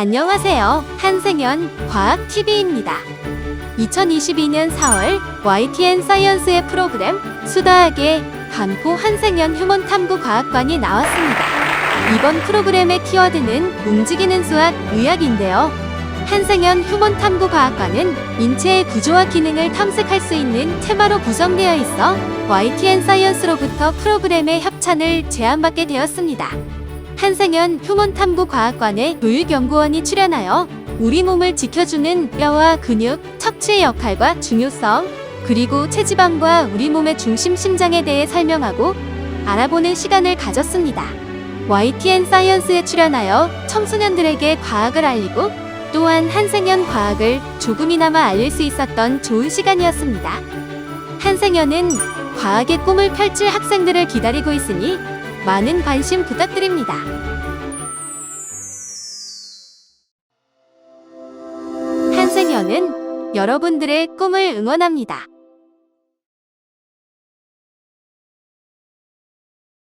안녕하세요. 한생연 과학TV입니다. 2022년 4월 YTN 사이언스의 프로그램 수다하게 반포 한생연 휴먼 탐구 과학관이 나왔습니다. 이번 프로그램의 키워드는 움직이는 수학 의학인데요. 한생연 휴먼 탐구 과학관은 인체의 구조와 기능을 탐색할 수 있는 테마로 구성되어 있어 YTN 사이언스로부터 프로그램의 협찬을 제안받게 되었습니다. 한생연 휴먼 탐구 과학관의 교육연구원이 출연하여 우리 몸을 지켜주는 뼈와 근육, 척추의 역할과 중요성, 그리고 체지방과 우리 몸의 중심 심장에 대해 설명하고 알아보는 시간을 가졌습니다. YTN 사이언스에 출연하여 청소년들에게 과학을 알리고 또한 한생연 과학을 조금이나마 알릴 수 있었던 좋은 시간이었습니다. 한생연은 과학의 꿈을 펼칠 학생들을 기다리고 있으니 많은 관심 부탁드립니다. 한생연은 여러분들의 꿈을 응원합니다.